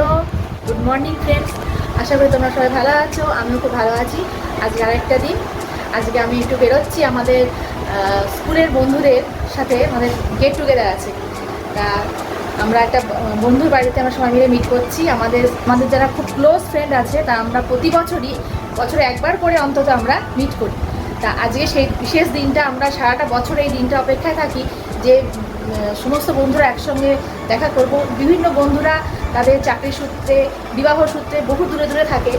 Hello, good morning friends আশা করি তোমরা সবাই ভালো আছো, আমিও খুব ভালো আছি। আজকে আরেকটা দিন। আজকে আমি একটু বেরোচ্ছি আমাদের স্কুলের বন্ধুদের সাথে, আমাদের গেট টুগেদার আছে। তা আমরা একটা বন্ধুর বাড়িতে আমরা সবাই মিলে মিট করছি। আমাদের আমাদের যারা খুব ক্লোজ ফ্রেন্ড আছে, তা আমরা প্রতি বছরই, বছরে একবার করে অন্তত আমরা মিট করি। তা আজকে সেই বিশেষ দিনটা আমরা সারাটা বছর এই দিনটা অপেক্ষায় থাকি যে সমস্ত বন্ধুরা একসঙ্গে দেখা করব। বিভিন্ন বন্ধুরা তাদের চাকরি সূত্রে, বিবাহ সূত্রে বহু দূরে দূরে থাকে।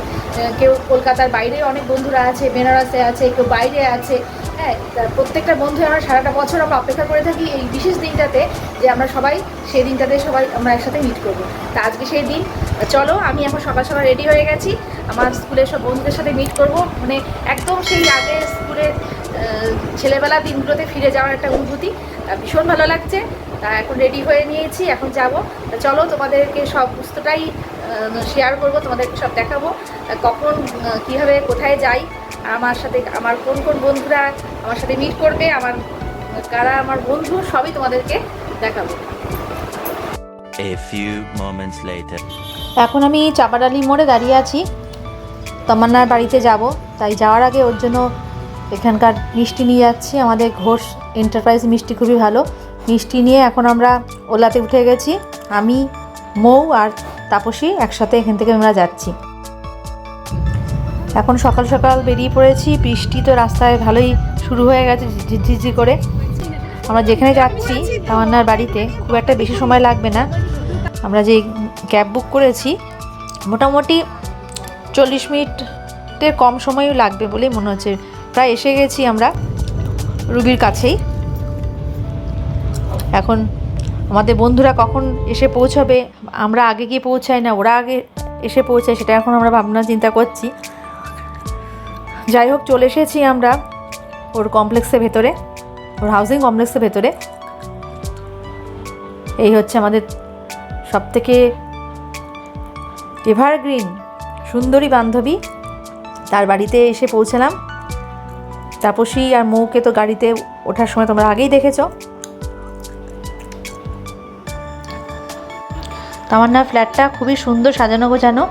কেউ কলকাতার বাইরে অনেক বন্ধুরা আছে, বেনারসে আছে, কেউ বাইরে আছে। হ্যাঁ প্রত্যেকটা বন্ধু আমরা সারাটা বছর আমরা অপেক্ষা করে থাকি এই বিশেষ দিনটাতে যে আমরা সবাই সেই দিনটাতে সবাই আমরা একসাথে মিট করব। তা আজকে সেই দিন। চলো, আমি এখন সকাল সকাল রেডি হয়ে গেছি। আমার স্কুলের সব বন্ধুদের সাথে মিট করব। মানে একদম সেই আগে স্কুলের ছেলেবেলা দিনগুলোতে ফিরে যাওয়ার একটা অনুভূতি। তা ভীষণ ভালো লাগছে। তা এখন রেডি হয়ে নিয়েছি এখন যাব। তা চলো তোমাদেরকে সব বুঝতেটাই শেয়ার করব তোমাদেরকে সব দেখাবো। তা কখন কীভাবে কোথায় যাই আমার সাথে আমার কোন কোন বন্ধুরা আমার সাথে মিট করবে আমার কারা আমার বন্ধু সবই তোমাদেরকে দেখাবো। A few moments later. এখন আমি চাপাডালি মোড়ে দাঁড়িয়ে আছি। তমান্নার বাড়িতে যাব। তাই যাওয়ার আগে ওর জন্য এখানকার মিষ্টি নিয়ে যাচ্ছি। আমাদের ঘোষ এন্টারপ্রাইজ মিষ্টি খুবই ভালো। মিষ্টি নিয়ে এখন আমরা ওলাতে উঠে গেছি। আমি, মৌ আর তাপসী একসাথে এখান থেকে আমরা যাচ্ছি। এখন সকাল সকাল বেরিয়ে পড়েছি। বৃষ্টি তো রাস্তায় ভালোই শুরু হয়ে গেছে ঝিঝি করে। আমরা যেখানে যাচ্ছি, তামান্নার বাড়িতে খুব একটা বেশি সময় লাগবে না। আমরা যে ক্যাব বুক করেছি, মোটামুটি চল্লিশ মিনিটের কম সময়ও লাগবে বলেই মনে হচ্ছে। প্রায় এসে গেছি আমরা রুগীর কাছেই। এখন আমাদের বন্ধুরা কখন এসে পৌঁছাবে, আমরা আগে গিয়ে পৌঁছাই না, ওরা আগে এসে পৌঁছায়, সেটা এখন আমরা ভাবনা চিন্তা করছি। যাই হোক, চলে এসেছি আমরা ওর কমপ্লেক্সের ভেতরে, ওর হাউজিং কমপ্লেক্সের ভেতরে। এই হচ্ছে আমাদের সব থেকে এভারগ্রিন সুন্দরী বান্ধবী। তার বাড়িতে এসে পৌঁছালাম। তাপসী আর মৌকে তো গাড়িতে ওঠার সময় তোমরা আগেই দেখেছ। তামান্নার ফ্ল্যাটটা খুবই সুন্দর সাজানো গোছানো।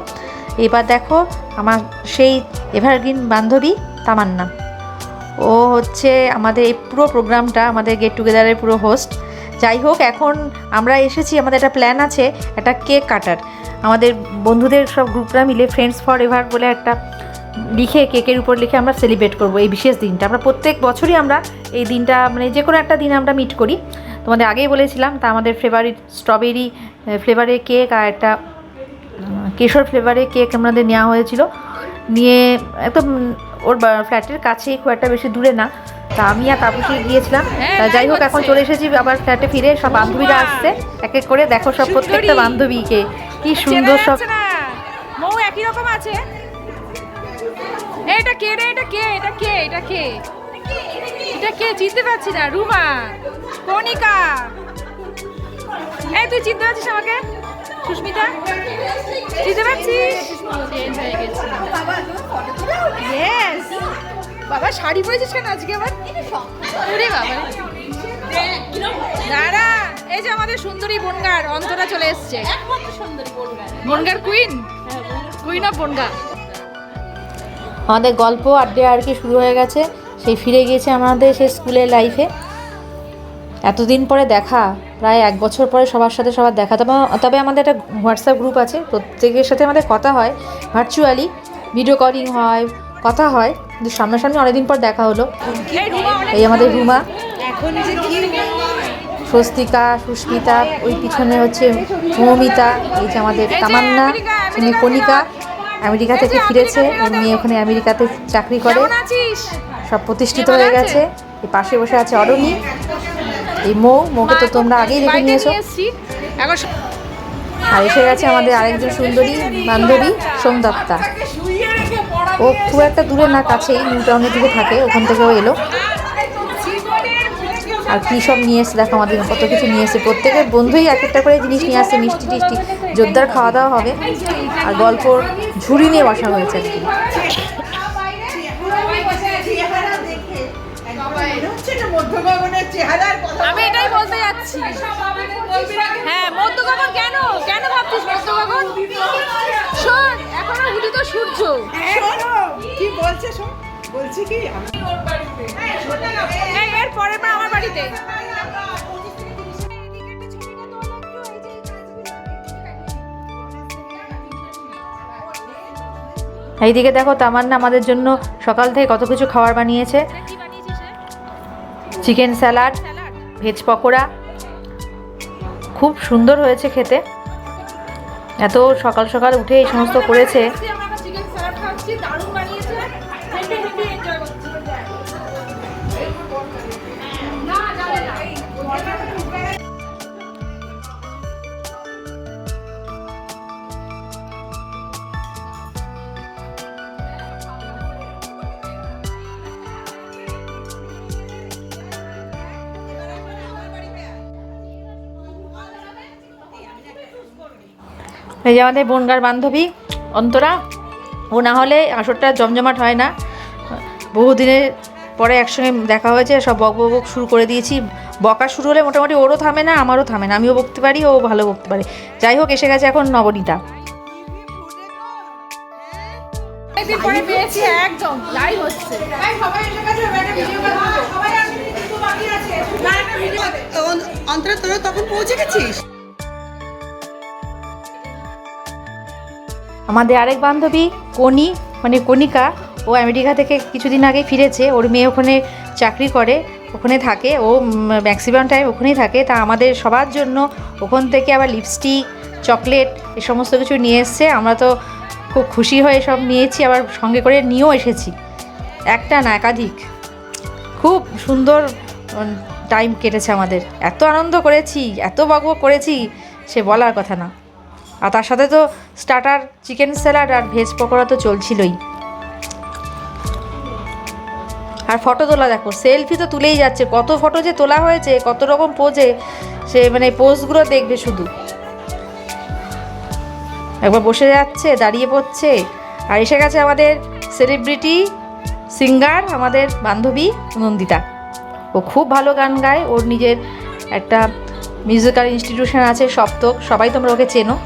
এবার দেখো আমার সেই এভারগ্রিন বান্ধবী তামান্না। ও হচ্ছে আমাদের এই পুরো প্রোগ্রামটা, আমাদের গেট টুগেদারের পুরো হোস্ট যাই হোক, এখন আমরা এসেছি, আমাদের একটা প্ল্যান আছে, একটা কেক কাটার আমাদের বন্ধুদের সব গ্রুপরা মিলে ফ্রেন্ডস ফর এভার বলে একটা লিখে কেকের উপর লিখে আমরা সেলিব্রেট করব এই বিশেষ দিনটা। আমরা প্রত্যেক বছরই আমরা এই দিনটা মানে যে কোনো একটা দিন আমরা মিট করি। তোমাদের আগেই বলেছিলাম তা আমাদের ফেভারিট স্ট্রবেরি ফ্লেভারের কেক আর একটা কেশর ফ্লেভারের কেক আমাদের নেওয়া হয়েছিল। নিয়ে একদম ওর বা- ফ্ল্যাটের কাছেই খুব একটা বেশি দূরে না। তা আমি আর তাপসী গিয়েছিলাম। যাই হোক এখন চলে এসেছি আবার ফ্ল্যাটে ফিরে সব বান্ধবীরা আসছে। এক এক করে দেখো সব প্রত্যেকটা বান্ধবীকে। কি সুন্দর সব। মৌ একই রকম আছে। এটা কে রে এটা কে এটা কে এটা কে? এটা কে? চিনতে পারছি না রুমা কনিকা এই তুই চিনতে পারছিস আমাকে? সুস্মিতা চিনতে পারছিস? Yes! বাবা শাড়ি পরেছিস কেন আজকে আবার? ওরে বাবা। দাঁড়া এই যে আমাদের সুন্দরী বনগার অন্তরা চলে এসছে। বনগার। Queen queen of Bongaon. আমাদের গল্প, আড্ডে আর কি শুরু হয়ে গেছে। সেই ফিরে গিয়েছে আমাদের সেই স্কুলের লাইফে এতদিন পরে দেখা, প্রায় এক বছর পরে সবার সাথে সবার দেখা। তবে তবে আমাদের একটা হোয়াটসঅ্যাপ গ্রুপ আছে, প্রত্যেকের সাথে আমাদের কথা হয়। ভার্চুয়ালি ভিডিও কলিং হয়, কথা হয়, কিন্তু সামনাসামনি অনেকদিন পর দেখা হলো। এই আমাদের রুমা স্বস্তিকা, সুস্মিতা, ওই পিছনে হচ্ছে মৌমিতা, এই যে আমাদের তামান্না উনি কণিকা। আমেরিকা থেকে ফিরেছে ওর মেয়ে ওখানে আমেরিকাতে চাকরি করে। সব প্রতিষ্ঠিত হয়ে গেছে। এই পাশে বসে আছে অরণি। এই মৌ মৌকে তো তোমরা আগেই দেখে নিয়েছো। আর এসে গেছে আমাদের আরেকজন সুন্দরী বান্ধবী সোমদত্তা। ও খুব একটা দূরে না কাছেই নিউ টাউনের দিকে থাকে ওখান থেকেও এলো। আর কী সব নিয়ে এসে দেখো আমাদের কত কিছু নিয়ে এসে প্রত্যেকের বন্ধুই এক একটা করে জিনিস নিয়ে আসছে মিষ্টি টিষ্টি। জোরদার খাওয়া দাওয়া হবে। আর গল্পর ঝুড়ি নিয়ে বসা হয়েছে আর কি আমি এটাই বলতে যাচ্ছি। হ্যাঁ মধ্যগগন কেন? কেন ভাবছিস মধ্যগগন? কি বলছে শোন? বলছি কি এর পরের বার আমার বাড়িতে। এইদিকে দেখো তামান্না আমাদের জন্য সকাল থেকে কত কিছু খাবার বানিয়েছে। Chicken salad salad veg pakora. খুব সুন্দর হয়েছে খেতে। এত সকাল সকাল উঠে এই সমস্ত করেছে। এই যে আমাদের বনগার বান্ধবী অন্তরা। ও না হলে আসরটা জমজমাট হয় না। বহুদিনের পরে একসঙ্গে দেখা হয়েছে সব বক বক শুরু করে দিয়েছি। বকা শুরু হলে মোটামুটি ওরও থামে না আমারও থামে না। আমিও বকতে পারি ও ভালো বকতে পারে। যাই হোক এসে গেছে এখন নবনীতা। একদিন পরে পেয়েছি একদম লাইভ হচ্ছে। অন্তরা তোরা তখন পৌঁছে গেছিস? আমাদের আরেক বান্ধবী, কনি মানে কণিকা, ও আমেরিকা থেকে কিছুদিন আগে ফিরেছে। ওর মেয়ে ওখানে চাকরি করে, ওখানে থাকে। ও ম্যাক্সিমাম টাইম ওখানেই থাকে। তা আমাদের সবার জন্য ওখান থেকে আবার লিপস্টিক চকলেট এ সমস্ত কিছু নিয়ে এসছে। আমরা তো খুব খুশি হয়ে সব নিয়েছি, আবার সঙ্গে করে নিয়েও এসেছি। একটা না একাধিক। খুব সুন্দর টাইম কেটেছে আমাদের। এত আনন্দ করেছি, এত বকবক করেছি, সে বলার কথা না। আর তার সাথে তো স্টার্টার চিকেন স্যালাড আর ভেজ পকোড়া তো চলছিলই। আর ফটো তোলা দেখো সেলফি তো তুলেই যাচ্ছে। কত ফটো যে তোলা হয়েছে, কত রকম পোজে সে মানে পোজগুলো দেখবে শুধু। একবার বসে যাচ্ছে, দাঁড়িয়ে পড়ছে, আর এসে গেছে আমাদের সেলিব্রিটি সিঙ্গার আমাদের বান্ধবী নন্দিতা। ও খুব ভালো গান গায়, ওর নিজের একটা মিউজিক্যাল ইনস্টিটিউশন আছে সপ্তক, সবাই তোমরা ওকে চেনো।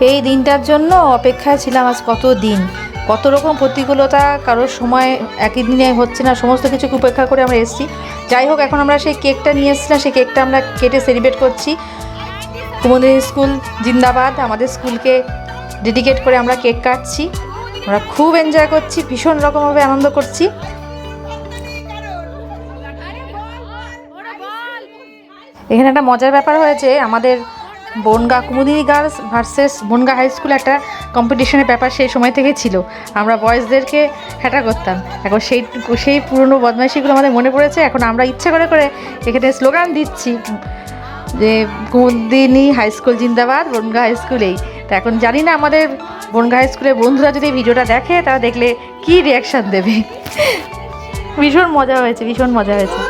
এই দিনটার জন্য অপেক্ষায় ছিলাম আজ কত দিন? কত রকম প্রতিকূলতা, কারোর সময় একই দিনে হচ্ছে না, সমস্ত কিছুকে উপেক্ষা করে আমরা এসেছি। যাই হোক, এখন আমরা সেই কেকটা নিয়ে এসেছিলাম সেই কেকটা আমরা কেটে সেলিব্রেট করছি। কুমদিনী স্কুল, জিন্দাবাদ, আমাদের স্কুলকে ডেডিকেট করে আমরা কেক কাটছি। আমরা খুব এনজয় করছি, ভীষণ রকমভাবে আনন্দ করছি। এখানে একটা মজার ব্যাপার হয়েছে আমাদের Bongaon Kumudini girls versus Bongaon high school একটা কম্পিটিশনের ব্যাপার সেই সময় থেকে ছিল। আমরা বয়েজদেরকে হ্যাটা করতাম। এখন সেই সেই পুরনো বদমাইশিগুলো আমাদের মনে পড়েছে। এখন আমরা ইচ্ছে করে করে এখানে স্লোগান দিচ্ছি যে কুমুদিনী হাই স্কুল জিন্দাবাদ, বনগা হাই স্কুলেই তা এখন জানি না আমাদের বনগা হাই স্কুলের বন্ধুরা যদি ভিডিওটা দেখে, তারা দেখলে কি রিয়াকশান দেবে? ভীষণ মজা হয়েছে, ভীষণ মজা হয়েছে।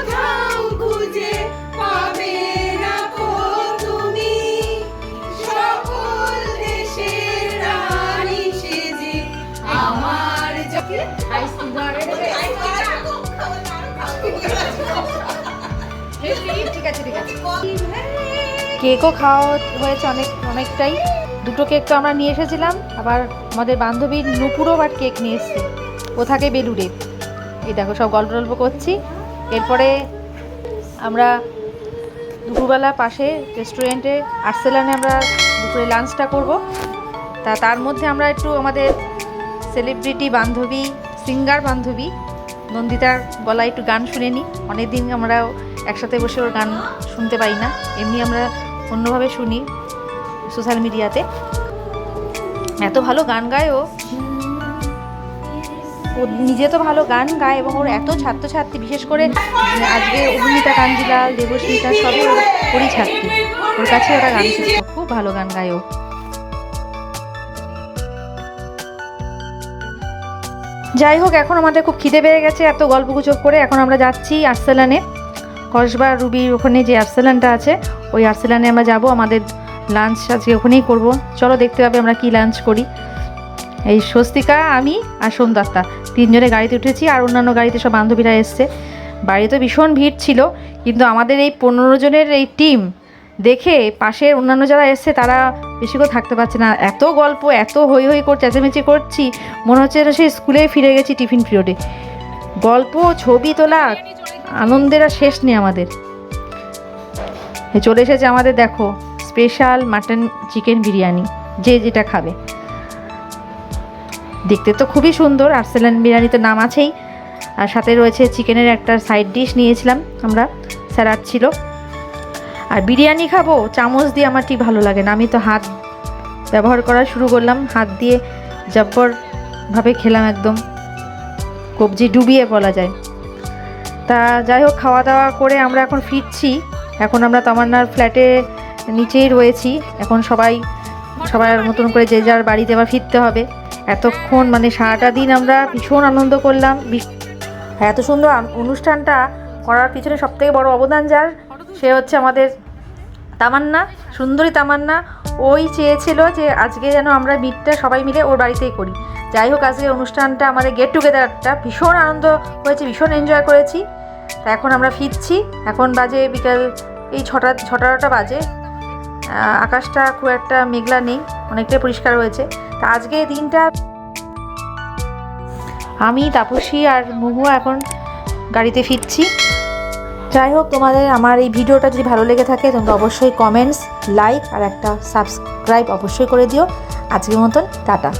কেকও খাওয়া হয়েছে অনেক, অনেকটাই। দুটো কেক তো আমরা নিয়ে এসেছিলাম। আবার আমাদের বান্ধবী নুপুরও আবার কেক নিয়ে এসছে। ও থাকে বেলুড়ে। এই দেখো, সব গল্প টল্প করছি। এরপরে আমরা দুপুরবেলা পাশে রেস্টুরেন্টে, আর্সেলানে আমরা দুপুরে লাঞ্চটা করব। তা তার মধ্যে আমরা একটু আমাদের সেলিব্রিটি বান্ধবী, সিঙ্গার বান্ধবী, নন্দিতার গলায় একটু গান শুনে নিই। অনেকদিন আমরা একসাথে বসে ওর গান শুনতে পাই না। এমনি আমরা অন্যভাবে শুনি সোশ্যাল মিডিয়াতে। এত ভালো গান গায় ও। ও নিজে তো ভালো গান গায় এবং ওর এত ছাত্রছাত্রী, বিশেষ করে আজকে অভিনীতা কাঞ্জিলাল, দেবস্মিতা, সবই ওর ওরই ছাত্রী ওর কাছে ওরা গান শিখতো খুব ভালো গান গায় ও। যাই হোক, এখন আমাদের খুব খিদে পেয়ে গেছে। এত গল্প গুজব করে এখন আমরা যাচ্ছি আর্সেলানে। কসবা রুবির ওখানে যে আর্সেলানটা আছে, ওই আর্সেলানে আমরা যাব, আমাদের লাঞ্চ আজকে ওখানেই করব। চলো দেখতে পাবে আমরা কি লাঞ্চ করি। এই স্বস্তিকা, আমি আর সোমদত্তা, তিনজনে গাড়িতে উঠেছি আর অন্যান্য গাড়িতে সব বান্ধবীরা এসছে। বাড়িতে ভীষণ ভিড় ছিল, কিন্তু আমাদের এই পনেরো জনের এই টিম দেখে পাশের অন্যান্য যারা এসছে, তারা বেশি করে থাকতে পারছে না। এত গল্প, এত হই হই করে চেঁচামেচি করছি, মনে হচ্ছে সেই স্কুলে ফিরে গেছি টিফিন পিরিয়ডে। গল্প, ছবি তোলা আনন্দের আর শেষ নেই আমাদের। চলে এসেছে আমাদের দেখো স্পেশাল মাটন চিকেন বিরিয়ানি, যে যেটা খাবে। দেখতে তো খুবই সুন্দর, আর্সেলান বিরিয়ানি তো নাম আছেই। আর সাথে রয়েছে চিকেনের একটা সাইড ডিশ নিয়েছিলাম আমরা, স্যালাড ছিল। আর বিরিয়ানি খাব, চামচ দিয়ে আমার ঠিক ভালো লাগে না? আমি তো হাত ব্যবহার করা শুরু করলাম, হাত দিয়ে জব্বরভাবে খেলাম একদম। কবজি ডুবিয়ে বলা যায়। তা যাই হোক খাওয়া দাওয়া করে আমরা এখন ফিরছি। এখন আমরা তামান্নার ফ্ল্যাটে নিচেই রয়েছি। এখন সবাই, সবার মতন করে যে যার বাড়িতে আবার ফিরতে হবে। এতক্ষণ মানে সারাটা দিন আমরা ভীষণ আনন্দ করলাম। এত সুন্দর অনুষ্ঠানটা করার পিছনে সবথেকে বড় অবদান যার, সে হচ্ছে আমাদের তামান্না, সুন্দরী তামান্না। ওই চেয়েছিল যে আজকে যেন আমরা মিটটা সবাই মিলে ওর বাড়িতেই করি। যাই হোক আজকে অনুষ্ঠানটা আমাদের গেট টুগেদারটা ভীষণ আনন্দ হয়েছে ভীষণ এনজয় করেছি। তা এখন আমরা ফিরছি। এখন বাজে বিকাল, এই ছটা, ছটাটা বাজে। আকাশটা খুব একটা মেঘলা নেই, অনেকটাই পরিষ্কার হয়েছে। তা আজকে দিনটা আমি, তাপসী আর মহুয়া এখন গাড়িতে ফিরছি। যাই হোক তোমাদের আমার এই ভিডিওটা যদি ভালো লেগে থাকে, তোমরা অবশ্যই কমেন্টস লাইক আর একটা সাবস্ক্রাইব অবশ্যই করে দিও। আজকের মতন, টাটা।